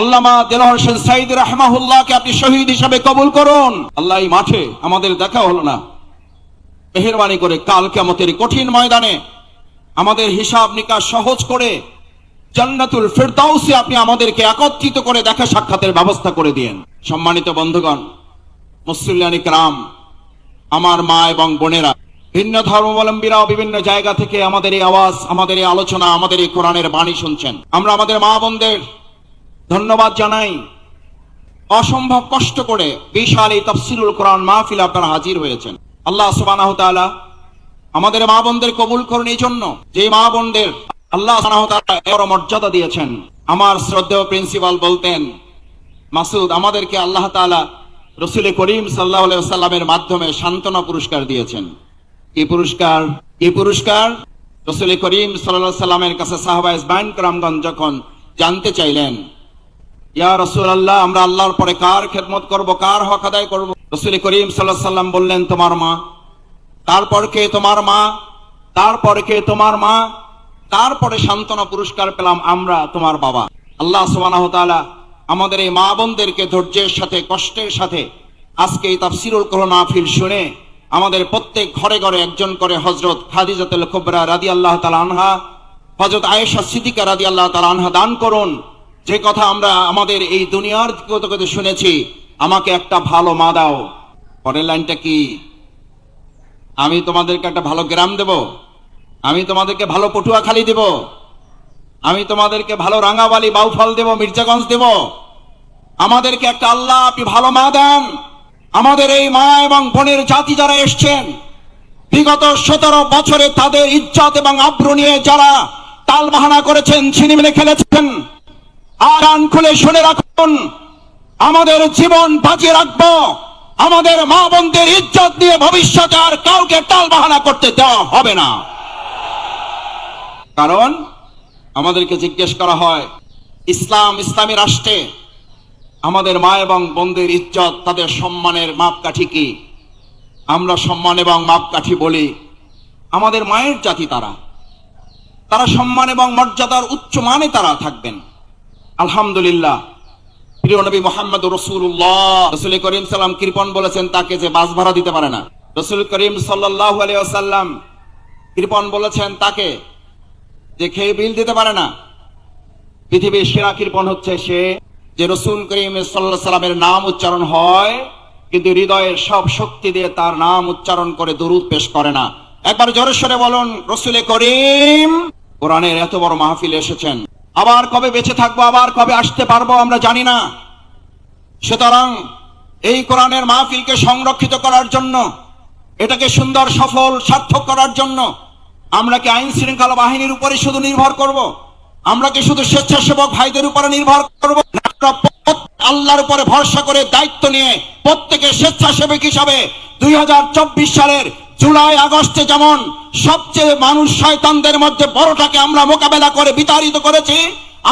আল্লামা দেলোয়ার হোসেন সাইদ রাহমাহুল্লাহকে আপনি শহীদ হিসাবে কবুল করুন। আল্লাহ এই মাঠে আমাদের দেখা হলো না। মেহরবানি করে কাল কেমতের কঠিন ময়দানে আমাদের হিসাব নিকাশ সহজ করে জান্নাতুল ফেরদাউসে আপনি আমাদেরকে একত্রিত করে দেখা সাক্ষাতের ব্যবস্থা করে দিয়েন। সম্মানিত বন্ধুগণ মুসলিয়ানি রাম আমার মা এবং বোনেরা, ভিন্ন ধর্মাবলম্বীরাও বিভিন্ন জায়গা থেকে আমাদের এই আওয়াজ, আমাদের এই আলোচনা, আমাদের এই কোরআনের বাণী শুনছেন। আমরা আমাদের মা বোনদের ধন্যবাদ জানাই। অসম্ভব কষ্ট করে বিশাল এই তফসিলুল কোরআন মাহফিল আপনারা হাজির হয়েছেন। আল্লাহ সুবাহ আমাদের মা বোনদের কবুল করুন এই জন্য। যে মা বোনদের আল্লাহ এর মর্যাদা দিয়েছেন, আমার শ্রদ্ধেয় প্রিন্সিপাল বলতেন, মাসুদ, আমাদেরকে আল্লাহ তাআলা রসুল করিম সাল্লাহ সাল্লামের মাধ্যমে সান্ত্বনা পুরস্কার দিয়েছেন। কি পুরস্কার? কি পুরস্কার? রসুল করিম সাল্লাহ সাল্লামের কাছে সাহাবাইজ বাইন রামগঞ্জ যখন জানতে চাইলেন ইয়া রসুল আল্লাহ আমরা আল্লাহর পরে কার খেদমত করব, কার হক আদায় করব? রসুল করিম সাল্লাহ সাল্লাম বললেন, তোমার মা। তারপর কে? তোমার মা। তারপরে কে? তোমার মা। তারপরে সান্ত্বনা পুরস্কার পেলাম আমরা, তোমার বাবা। আল্লাহ সুবহানাহু ওয়া আমাদের এই মা বোনদেরকে ধৈর্যের সাথে, কষ্টের সাথে আজকে এই তাফসিরুল কোরআন মাহফিল শুনে আমাদের প্রত্যেক ঘরে ঘরে একজন করে হযরত খাদিজাতুল কুবরা রাদিয়াল্লাহু তাআলা আনহা, হযরত আয়েশা সিদ্দিকা রাদি আল্লাহ তাআলা আনহা দান করুন। যে কথা আমরা আমাদের এই দুনিয়ার কত কত শুনেছি, আমাকে একটা ভালো মা দাও। পরের লাইনটা কি? আমি তোমাদেরকে একটা ভালো গ্রাম দেব। আমি তোমাদেরকে ভালো পটুয়াখালী দেব। আমি তোমাদেরকে ভালো রাঙাবালি বাউফল দেব, মির্জাগঞ্জ দেব। আমাদেরকে একটা আল্লাহ আপনি ভালো মা দেন। আমাদের এই মা এবং বোনের জাতি যারা এসছেন, বিগত সতেরো বছরে তাদের ইজ্জত এবং আব্রু নিয়ে যারা তাল বাহানা করেছেন, ছিনিমিনে খেলেছেন আর খুলে শুনে রাখুন, আমাদের জীবন বাঁচিয়ে রাখব, আমাদের মা বোনদের ইজ্জত নিয়ে ভবিষ্যতে আর কাউকে টাল বাহানা করতে দেওয়া হবে না। কারণ আমাদেরকে জিজ্ঞেস করা হয়, ইসলাম ইসলামী রাষ্ট্রে আমাদের মা এবং বোনদের ইজ্জত, তাদের সম্মানের মাপকাঠি কি? আমরা সম্মান এবং মাপকাঠি বলি, আমাদের মায়ের জাতি তারা। তারা সম্মান এবং মর্যাদার উচ্চ মানে তারা থাকবেন। আলহামদুলিল্লাহ। প্রিয় নবী মোহাম্মদ রসুল্লাহ রসুল করিম সাল্লাম কৃপন বলেছেন তাকে যে বাস ভাড়া দিতে পারে না। রসুল করিম সাল্লাহ আলিয়াল্লাম কৃপন বলেছেন তাকে যে খেয়ে বিল দিতে পারে না। পৃথিবীর সেরা কৃপন হচ্ছে সে যে রসুল করিম সাল্লাহ সাল্লামের নাম উচ্চারণ হয়, কিন্তু হৃদয়ের সব শক্তি দিয়ে তার নাম উচ্চারণ করে দরুদ পেশ করে না। একবার জোরেশ্বরে বলুন, রসুলে করিম কোরআনের এত বড় মাহফিল এসেছেন। আবার কবে বেঁচে থাকব, আবার কবে আসতে পারব আমরা জানি না সুতরাং এই কোরআনের মাহফিলকে সংরক্ষিত করার জন্য, এটাকে সুন্দর, সফল, সার্থক করার জন্য আমরা কি আইন শৃঙ্খলা বাহিনীর উপরে শুধু নির্ভর করব। আমরা কি শুধু স্বেচ্ছাসেবক ভাইদের উপরে নির্ভর করব আল্লাহর উপরে ভরসা করে দায়িত্ব নিয়ে প্রত্যেকে স্বেচ্ছাসেবক হিসাবে দুই হাজার চব্বিশ সালের জুলাই আগস্টে যেমন সবচেয়ে মানুষ শয়তানদের মধ্যে বড়টাকে আমরা মোকাবেলা করে বিতাড়িত করেছি,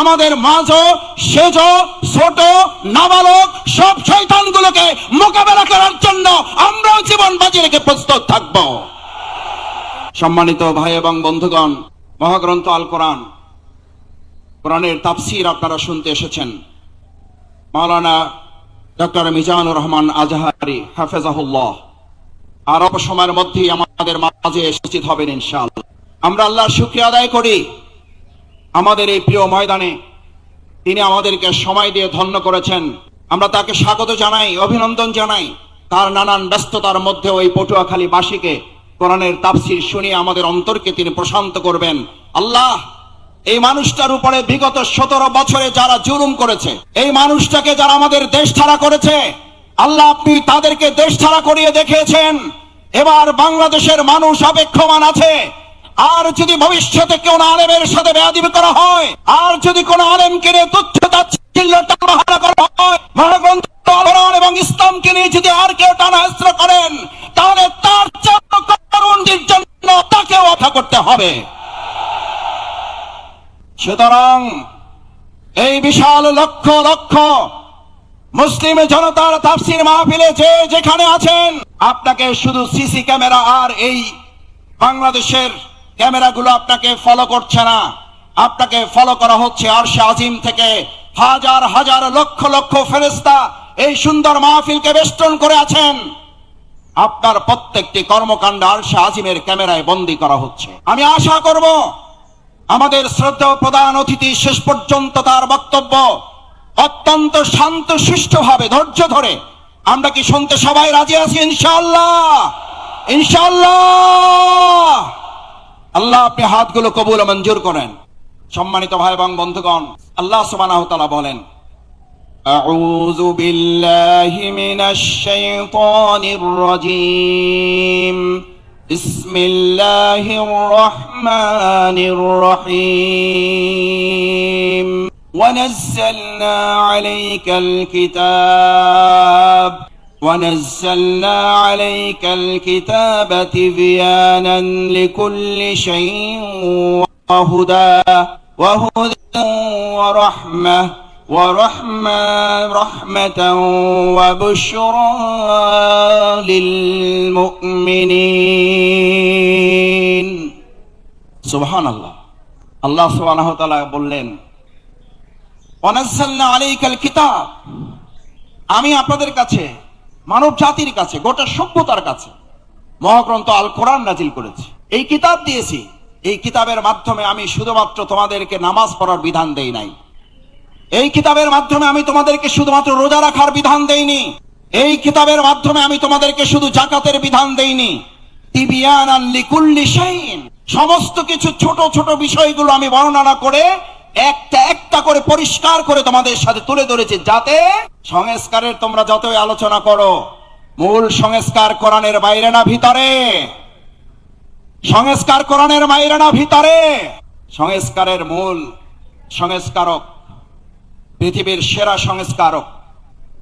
আমাদের মাঝও সেজ ছোট নাবালক সব শয়তানগুলোকে মোকাবেলা করার জন্য আমরাও জীবন বাজি রেখে প্রস্তুত থাকব। সম্মানিত ভাই এবং বন্ধুগণ, মহাগ্রন্থ আল কোরআন। কোরআনের তাফসির আপনারা শুনতে এসেছেন। মাওলানা ডক্টর মিজানুর রহমান আজহারি, হাফেজাহুল্লাহ। আর অল্প সময়ের মধ্যেই আমাদের মাঝে উপস্থিত হবেন ইনশাআল্লাহ। আমরা আল্লাহর শুক্রিয়া আদায় করি। আমাদের এই প্রিয় ময়দানে তিনি আমাদেরকে সময় দিয়ে ধন্য করেছেন। আমরা তাকে স্বাগত জানাই, অভিনন্দন জানাই। তার নানান ব্যস্ততার মধ্যে ওই পটুয়াখালী বাসীকে কোরআনের তাফসির শুনিয়ে আমাদের অন্তরকে তিনি প্রশান্ত করবেন। আল্লাহ, এই মানুষটার উপরে বিগত সতেরো বছরে যারা জুলুম করেছে, এই মানুষটাকে যারা আমাদের দেশ ছাড়া করেছে আল্লাহ আপনি তাদেরকে দেশ ছাড়া করিয়ে দেখিয়েছেন। এবার বাংলাদেশের মানুষ অপেক্ষমান আছে। আর যদি ভবিষ্যতে কেউ আলেমের সাথে বেয়াদিবি করা হয়, আর যদি কোন আলেমকে নিয়ে টালবাহানা করা হয়, মহাগ্রন্থ এবং ইসলামকে নিয়ে যদি আর কেউ টানা করেন, তাহলে তার করুণটির জন্য তাকেও অথা করতে হবে। সুতরাং এই বিশাল লক্ষ লক্ষ মুসলিম জনতার তাফসির মাহফিলে যে যেখানে আছেন, আপনাকে শুধু সিসি ক্যামেরা আর এই বাংলাদেশের ক্যামেরাগুলো আপনাকে ফলো করছে না। আপনাকে ফলো করা হচ্ছে আরশে আজিম থেকে হাজার হাজার, লক্ষ লক্ষ ফেরেস্তা এই সুন্দর মাহফিলকে বেষ্টন করে আছেন। আপনার প্রত্যেকটি কর্মকাণ্ড আরশে আজিমের ক্যামেরায় বন্দী করা হচ্ছে। আমি আশা করব, আমাদের শ্রদ্ধা প্রধান অতিথি শেষ পর্যন্ত তার বক্তব্য অত্যন্ত শান্ত সুষ্ঠুভাবে ধৈর্য ধরে আমরা কি শুনতে সবাই রাজি আছি ইনশাআল্লাহ ইনশাআল্লাহ আল্লাহ আপনি হাতগুলো কবুল ও মঞ্জুর করেন সম্মানিত ভাই এবং বন্ধুগণ আল্লাহ সুবহানাহু ওয়া তাআলা বলেন أعوذ بالله من الشيطان الرجيم بسم الله الرحمن الرحيم ونزلنا عليك الكتاب ونزلنا عليك الكتاب تبيانا لكل شيء وهدى وهدى ورحمة ورحمة رحمة وبشرى للمؤمنين سبحان الله আল্লাহ সুবহানাহু ওয়া তাআলা বললেন কিতাব। আমি আপনাদের কাছে, মানব জাতির কাছে, গোটা সভ্যতার কাছে মহাগ্রন্থ আল কোরআন নাজিল করেছি। এই কিতাব দিয়েছি। এই কিতাবের মাধ্যমে আমি শুধুমাত্র তোমাদেরকে নামাজ পড়ার বিধান দেই নাই। এই কিতাবের মাধ্যমে আমি তোমাদেরকে শুধুমাত্র রোজা রাখার বিধান দেইনি। এই কিতাবের মাধ্যমে আমি তোমাদেরকে শুধু জাকাতের বিধান দেইনি। শাইইন। সমস্ত কিছু ছোট ছোট বিষয়গুলো আমি বর্ণনা করে একটা একটা করে পরিষ্কার করে তোমাদের সাথে তুলে ধরেছি যাতে সংস্কারের তোমরা যতই আলোচনা করো, মূল সংস্কার কোরআনের বাইরে না ভিতরে। সংস্কার কোরআনের বাইরে না ভিতরে। সংস্কারের মূল সংস্কারক পৃথিবীর সেরা সংস্কারক,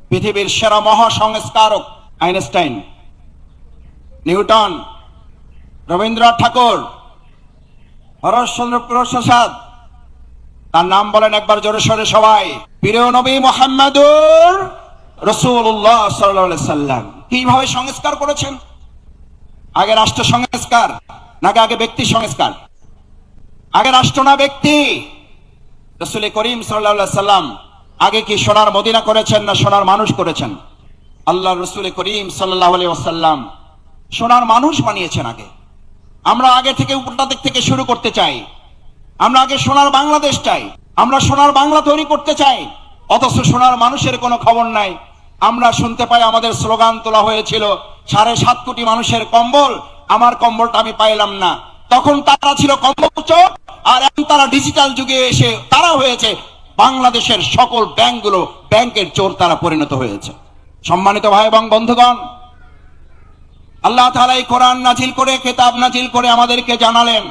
পৃথিবীর সেরা মহা সংস্কারক আইনস্টাইন, নিউটন, রবীন্দ্রনাথ ঠাকুর, হরশ্চন্দ্র প্রসাদ তার নাম বলেন একবার জোরে সরে সবাই। প্রিয় নবী মোহাম্মদুর রসুল্লাহ সাল্লাহ সাল্লাম। কীভাবে সংস্কার করেছেন? আগে রাষ্ট্র সংস্কার, নাকি আগে ব্যক্তি সংস্কার? আগে রাষ্ট্র না ব্যক্তি? রসুল করিম সাল্লাহ সাল্লাম আগে কি সোনার মদিনা করেছেন না সোনার মানুষ করেছেন? আল্লাহ রসুল করিম সাল্লাহ সোনার মানুষ বানিয়েছেন আগে। আমরা আগে থেকে উপরটা দিক থেকে শুরু করতে চাই। আমরা আগে সোনার বাংলাদেশ চাই। আমরা সোনার বাংলা তৈরি করতে চাই। অথচ সোনার মানুষের কোনো খবর নাই। আমরা শুনতে পাই আমাদের স্লোগান তোলা হয়েছিল, সাড়ে সাত কোটি মানুষের কম্বল। আমার কম্বলটা আমি পাইলাম না। তখন তারা ছিল কম্বল চোর, আর এখন তারা ডিজিটাল যুগে এসে তারা হয়েছে বাংলাদেশের সকল ব্যাংকগুলো, ব্যাংকের চোর তারা পরিণত হয়েছে। সম্মানিত ভাই এবং বন্ধুগণ, আল্লাহ তাআলা এই কোরআন নাজিল করে কেতাব নাজিল করে আমাদেরকে জানালেন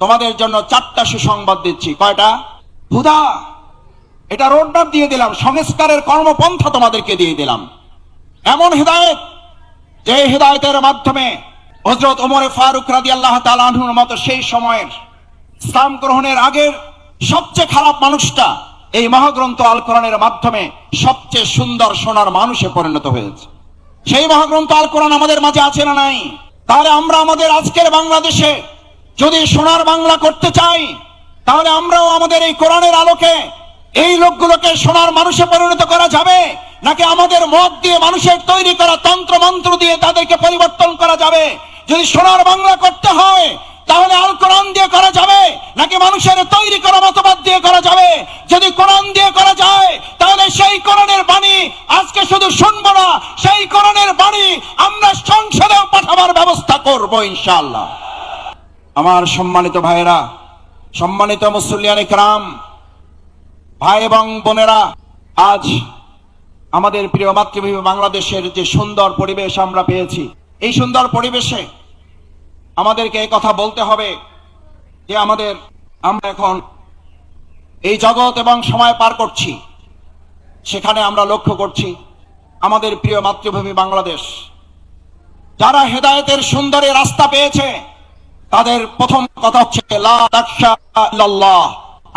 তোমাদের জন্য চারটা সুসংবাদ দিচ্ছি। কয়টা? হুদা এটা রোডম্যাপ দিয়ে দিলাম, সংস্কারের কর্মপন্থা তোমাদেরকে দিয়ে দিলাম। এমন হৃদায়ত, যে হৃদায়তের মাধ্যমে হজরত ওমরে ফারুক রাদি আল্লাহ তালাহুর মতো সেই সময়ের ইসলাম গ্রহণের আগের সবচেয়ে খারাপ মানুষটা এই মহাগ্রন্থ আল কোরআনের মাধ্যমে সবচেয়ে সুন্দর সোনার মানুষে পরিণত হয়েছে। সেই মহাগ্রন্থ আল কোরআন আমাদের মাঝে আছে না নাই? তাহলে আমরা আমাদের আজকের বাংলাদেশে যদি সোনার বাংলা করতে চাই, তাহলে আমরাও আমাদের এই কোরআনের আলোকে এই লোকগুলোকে সোনার মানুষে পরিণত করা যাবে, নাকি আমাদের মত দিয়ে মানুষের তৈরি করা তন্ত্র মন্ত্র দিয়ে তাদেরকে পরিবর্তন করা যাবে? যদি সোনার বাংলা করতে হয়, তাহলে আল কোরআন দিয়ে করা যাবে, নাকি মানুষের তৈরি করা মতবাদ দিয়ে করা যাবে? যদি কোরআন দিয়ে করা যায়, তাহলে সেই কোরআনের বাণী আজকে শুধু শুনব না, সেই কোরআনের বাণী আমরা সংসদেও পাঠাবার ব্যবস্থা করব ইনশাআল্লাহ। আমার সম্মানিত ভাইয়েরা, সম্মানিত মুসল্লিয়ান ইকরাম, ভাই এবং বোনেরা, আজ আমাদের প্রিয় মাতৃভূমি বাংলাদেশের যে সুন্দর পরিবেশ আমরা পেয়েছি, এই সুন্দর পরিবেশে আমাদেরকে এই কথা বলতে হবে যে আমাদের, আমরা এখন এই জগৎ এবং সময় পার করছি, সেখানে আমরা লক্ষ্য করছি আমাদের প্রিয় মাতৃভূমি বাংলাদেশ। যারা হেদায়তের সুন্দরী রাস্তা পেয়েছে তাদের প্রথম কথা হচ্ছে।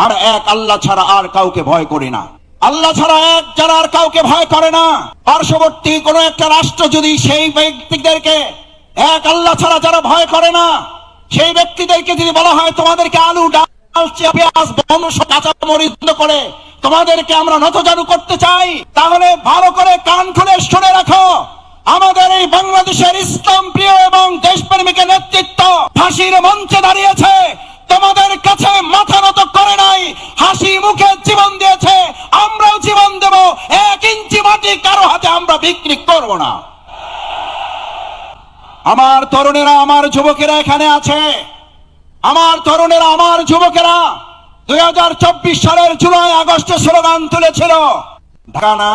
আর এক, আল্লাহ ছাড়া আর কাউকে ভয় করি না। আল্লাহ ছাড়া এক, যারা আর কাউকে ভয় করে না। পার্শ্ববর্তী কোন একটা রাষ্ট্র যদি সেই ব্যক্তিদেরকে, এক, আল্লাহ ছাড়া যারা ভয় করে না, সেই ব্যক্তিদেরকে যদি বলা হয়, তোমাদেরকে আলু, ডাল পেঁয়াজ বন্ধ কাঁচা করে, তোমাদেরকে আমরা নতজানু করতে চাই, তাহলে ভালো করে কান খুলে শুনে রাখো। আমাদের এই বাংলাদেশের ইসলাম প্রিয় এবং দেশপ্রেমিকের নেতৃত্ব ফাঁসির মঞ্চে দাঁড়িয়েছে। তোমাদের কাছে মাথা নত করে নাই, হাসি মুখে জীবন দিয়েছে, আমরাও জীবন দেব, এক ইঞ্চি মাটি কারও হাতে আমরা বিক্রি করব না। আমার তরুণেরা, আমার যুবকেরা এখানে আছে। আমার তরুণেরা, আমার যুবকেরা, দুই হাজার চব্বিশ সালের জুলাই, আগস্টে স্লোগান তুলেছিল, ঢাকা না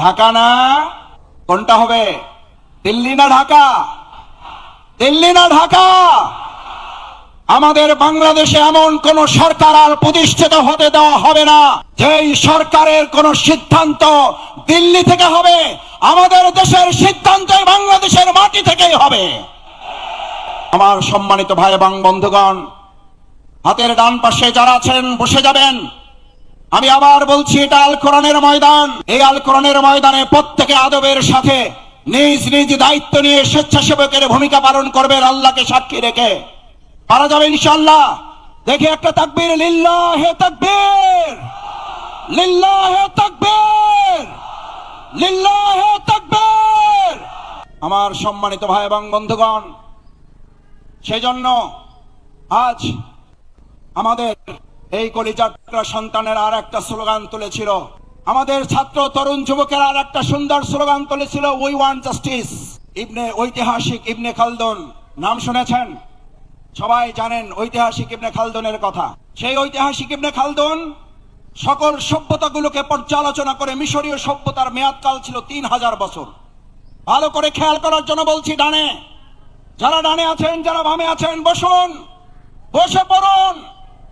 ঢাকা না কোনটা হবে? দিল্লি না ঢাকা? দিল্লি না ঢাকা? আমাদের বাংলাদেশে এমন কোন সরকার আর প্রতিষ্ঠিত হতে দেওয়া হবে না, যেই সরকারের কোন সিদ্ধান্ত দিল্লি থেকে হবে, আমাদের দেশের সিদ্ধান্ত বাংলাদেশের মাটি থেকেই হবে। আমার সম্মানিত ভাই এবং বন্ধুগণ, হাতের ডান পাশে যারা আছেন, বসে যাবেন। আমি আবার বলছি, এটা আল কোরআনের ময়দান। এই আল কোরআনের ময়দানে প্রত্যেকে আদবের সাথে নিজ নিজ দায়িত্ব নিয়ে স্বেচ্ছাসেবকের ভূমিকা পালন করবেন, আল্লাহকে সাক্ষী রেখে। পারা যাবে ইনশাল্লাহ দেখি একটা তাকবীর, লিল্লাহ তাকবীর। লিল্লাহ তাকবীর। লিল্লাহ তাকবীর। আমার সম্মানিত ভাই এবং বন্ধুগণ, সেজন্য আজ আমাদের এই কলিজাট্রা সন্তানের আর একটা স্লোগান তুলেছিল। আমাদের ছাত্র তরুণ যুবকের আর একটা সুন্দর স্লোগান তুলেছিল উই ওয়ান জাস্টিস ইবনে ঐতিহাসিক ইবনে খালদন, নাম শুনেছেন? সবাই জানেন ঐতিহাসিক ইবনে খালদুনের কথা। সেই ঐতিহাসিক ইবনে খালদন সকল সভ্যতাগুলোকে পর্যালোচনা করে মিশরীয় সভ্যতার মেয়াদকাল ছিল তিন হাজার বছর। ভালো করে খেয়াল করার জন্য বলছি, ডানে। যারা ডানে আছেন, যারা বামে আছেন, বসুন। বসে পড়ুন।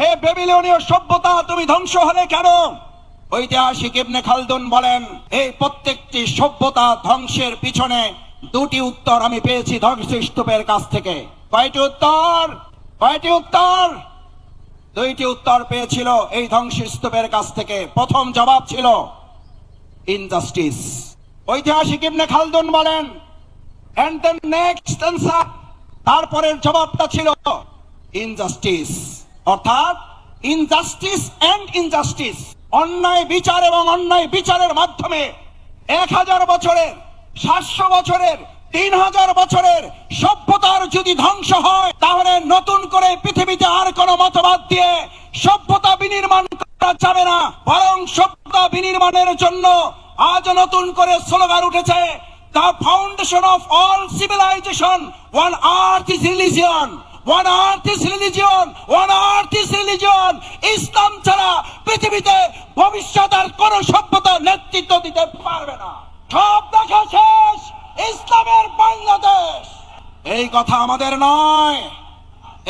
হে বেবিলনীয় সভ্যতা, তুমি ধ্বংস হলে কেন? ঐতিহাসিক ইবনে খালদুন বলেন, এই প্রত্যেকটি সভ্যতা ধ্বংসের পিছনে দুটি উত্তর আমি পেয়েছি ধ্বংসস্তূপের কাছ থেকে। কয়টি উত্তর? কয়টি উত্তর? দুইটি উত্তর পেয়েছিল এই ধ্বংসস্তূপের কাছ থেকে। প্রথম জবাব ছিল, ইনজাস্টিস। ঐতিহাসিক ইবনে খালদুন বলেন এন্ড দ্য নেক্সট অ্যান্সার তারপরের জবাবটা ছিল, ইনজাস্টিস। অর্থাৎ ইনজাস্টিস এন্ড ইনজাস্টিস অন্যায় বিচার এবং অন্যায় বিচারের মাধ্যমে এক হাজার বছরের, সাতশো বছরের, তিন হাজার বছরের সভ্যতার যদি ধ্বংস হয়, তাহলে নতুন করে পৃথিবীতে আর কোন মতবাদ দিয়ে সভ্যতা বিনির্মাণ করা যাবে না। বরং সভ্যতা বিনির্মাণের জন্য আজ নতুন করে স্লোগান উঠেছে the foundation of all civilization one earth is religion one earth is religion one earth is religion Islam ছাড়া পৃথিবীতে ভবিষ্যৎ আর কোন সভ্যতা নেতৃত্ব দিতে পারবে না। সব দেখা শেষ, ইসলামের বাংলাদেশ। এই কথা আমাদের নয়।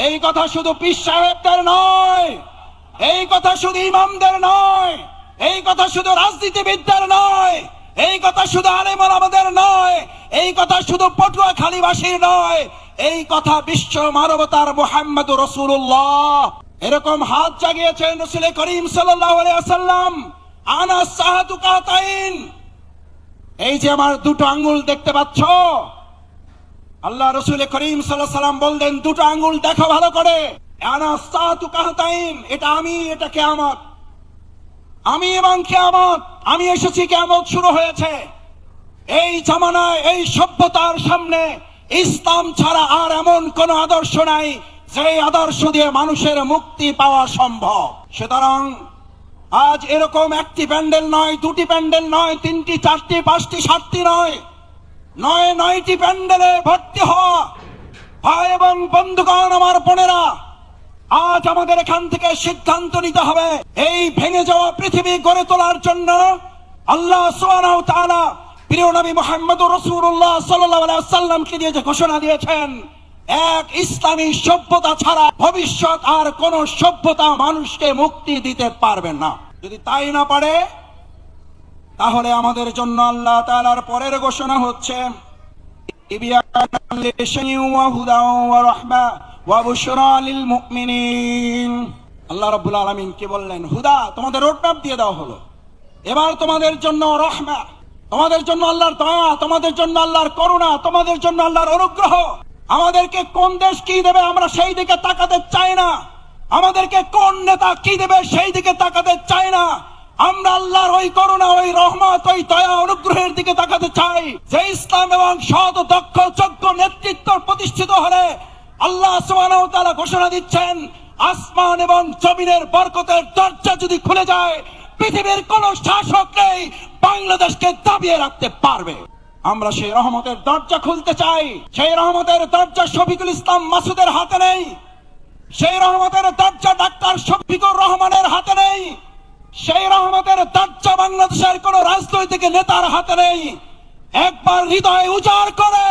এই কথা শুধু পীর সাহেবদের নয়। এই কথা শুধু ইমামদের নয়। এই কথা শুধু রাজনীতিবিদদের নয়। এই কথা শুধু আলেমর আমাদের নয়। এই কথা শুধু পটুয়া খালিবাসীর নয়। এই কথা বিশ্ব মানবতার মোহাম্মদ রসুল্লাহ এরকম হাত জাগিয়েছেন রসুল করিম সাল্লাম আনা এই যে আমার দুটো আঙ্গুল দেখতে পাচ্ছ? আল্লাহ রসুল করিম সাল্লাম বললেন, দুটো আঙ্গুল দেখো ভালো করে। আনা এটা আমি, এটা কেয়ামত। আমি এবং কেয়ামত, আমি এসেছি, কেয়ামত শুরু হয়েছে। এই জামানায়, এই সভ্যতার সামনে ইসলাম ছাড়া আর এমন কোন আদর্শ নাই যে আদর্শ দিয়ে মানুষের মুক্তি পাওয়া সম্ভব। সুতরাং আজ এরকম একটি প্যান্ডেল নয়, দুটি প্যান্ডেল নয়, তিনটি, চারটি, পাঁচটি, সাতটি নয় নয়, নয়টি প্যান্ডেলে ভর্তি হওয়া ভাই এবং বন্ধুগণ আমার বোনেরা, আজ আমাদের এখান থেকে সিদ্ধান্ত নিতে হবে। এই ভেঙে যাওয়া পৃথিবী গড়ে তোলার জন্য আল্লাহ ওয়া তাআলা প্রিয় নবী মোহাম্মদ রসুল্লাহ সাল্লাহ সাল্লামকে দিয়ে যে ঘোষণা দিয়েছেন, এক ইসলামী সভ্যতা ছাড়া ভবিষ্যৎ আর কোন সভ্যতা মানুষকে মুক্তি দিতে পারবে না। যদি তাই না পারে, তাহলে আমাদের জন্য আল্লাহ তাআলার পরের ঘোষণা হচ্ছে, আল্লাহ রাব্বুল আলামিন কি বললেন, হুদা, তোমাদের রোডম্যাপ দিয়ে দেওয়া হলো। এবার তোমাদের জন্য রহমা। তোমাদের জন্য আল্লাহর দয়া, তোমাদের জন্য আল্লাহর করুণা, তোমাদের জন্য আল্লাহর অনুগ্রহ। আমাদেরকে কোন দেশ কি দেবে আমরা সেই দিকে তাকাতে চাই না। আমাদেরকে কোন নেতা কি দেবে সেই দিকে তাকাতে চাই না। আমরা আল্লাহর ওই করুণা, ওই রহমত, ওই দয়া, অনুগ্রহের দিকে তাকাতে চাই। যে ইসলাম এবং সৎ, দক্ষ, যোগ্য নেতৃত্ব প্রতিষ্ঠিত হলে আল্লাহ তাআলা ঘোষণা দিচ্ছেন, আসমান এবং জমিনের বরকতের দরজা যদি খুলে যায় পৃথিবীর কোন শাসক নেই বাংলাদেশকে দাবিয়ে রাখতে পারবে। আমরা সেই রহমতের দরজা খুলতে চাই। সেই রহমতের দরজা শফিকুল ইসলাম মাসুদের হাতে নেই। সেই রহমতের দরজা ডাক্তার শফিকুর রহমানের হাতে নেই। সেই রহমতের দরজা বাংলাদেশের কোন রাজনৈতিক নেতার হাতে নেই। একবার হৃদয় উজাড় করে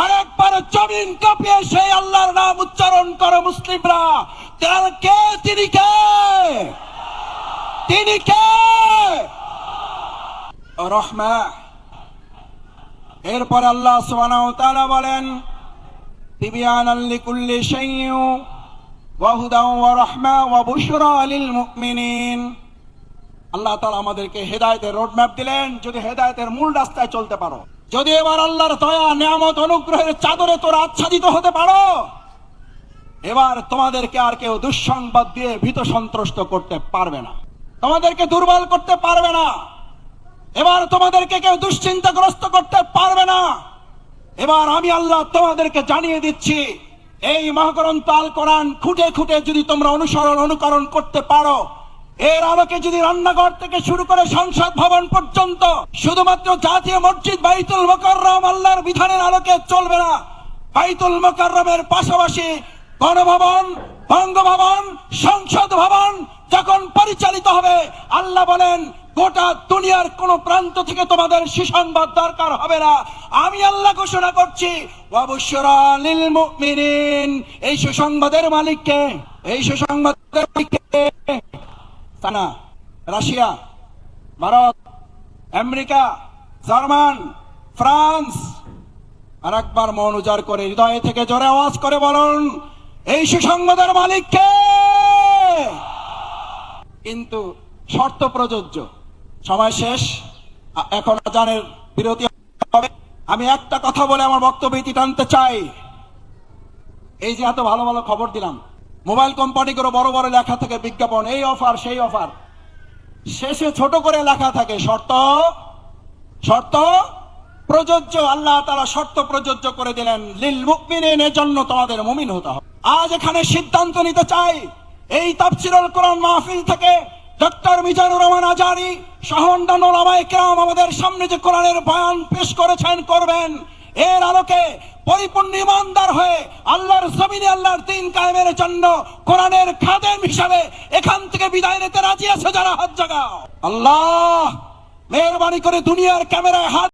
আর একবার জমিন কাঁপিয়ে সেই আল্লাহর নাম উচ্চারণ করে মুসলিমরা। তার কে, তিনি কে? তিনি কে? রহমা এরপর আল্লাহ সুবহানাহু তাআলা বলেন লিকুল্লি শাইইন ওয়া ওয়া ওয়া বুশরা লিল মুমিনিন। আল্লাহ তাআলা আমাদেরকে হেদায়েতের দিলেন, যদি হেদায়েতের মূল রাস্তায় চলতে পারো। যদি এবার আল্লাহর দয়া, নিয়ামত, অনুগ্রহের চাদরে তোরা আচ্ছাদিত হতে পারো, এবার তোমাদেরকে আর কেউ দুঃসংবাদ দিয়ে ভীত সন্ত্রস্ত করতে পারবে না। তোমাদেরকে দুর্বল করতে পারবে না। এবার তোমাদেরকে কেউ দুশ্চিন্তাগ্রস্ত করতে পারবে না। এবার আমি আল্লাহ তোমাদেরকে জানিয়ে দিচ্ছি, এই মহাগ্রন্থ আল কোরআন খুঁটে খুঁটে যদি তোমরা অনুসরণ, অনুকরণ করতে পারো, এর আলোকে যদি রান্নাঘর থেকে শুরু করে সংসদ ভবন পর্যন্ত শুধুমাত্র জাতীয় মসজিদ বাইতুল মোকাররম আল্লাহর বিধানের আলোকে চলবে না, বাইতুল মোকাররমের পাশাপাশি গণভবন বঙ্গভবন, সংসদ ভবন যখন পরিচালিত হবে, আল্লাহ বলেন, গোটা দুনিয়ার কোন প্রান্ত থেকে তোমাদের সুসংবাদ দরকার হবে না। আমি আল্লাহ ঘোষণা করছি এই সুসংবাদের মালিককে, এই সুসংবাদের Russia, Bharat, America, German, France. আর একবার মন উজাড় করে, হৃদয় থেকে জোরে আওয়াজ করে বলুন এই সুসংবাদের মালিককে। কিন্তু শর্ত প্রযোজ্য। সময় শেষ এখন আজানের বিরতি হবে। আমি একটা কথা বলে আমার বক্তব্য ইতি টানতে চাই। এই যে এত ভালো ভালো খবর দিলাম। মোবাইল কোম্পানিগুলো বড় বড় লেখা থাকে, বিজ্ঞাপন, এই অফার, সেই অফার। শেষে ছোট করে লেখা থাকে, শর্ত শর্ত প্রযোজ্য। আল্লাহ তারা শর্ত প্রযোজ্য করে দিলেন, লিল মুকমিনের জন্য তোমাদের মুমিন হতে হবে। আজ এখানে সিদ্ধান্ত নিতে চাই। এই তাফসিরুল কোরআন মাহফিল থেকে ডক্টর মিজানুর রহমান আজারি সহ অন্যান্য ওলামায়ে কেরাম আমাদের সামনে যে কোরআনের বয়ান পেশ করেছেন, করবেন। এর আলোকে পরিপূর্ণ ইমানদার হয়ে আল্লাহর জমিনে আল্লাহর দিন কায়েমের জন্য কোরআনের খাদেম হিসাবে এখান থেকে বিদায় নিতে রাজি আছে যারা? হাত জাগাও। আল্লাহ, মেহরবানি করে দুনিয়ার ক্যামেরায় হাত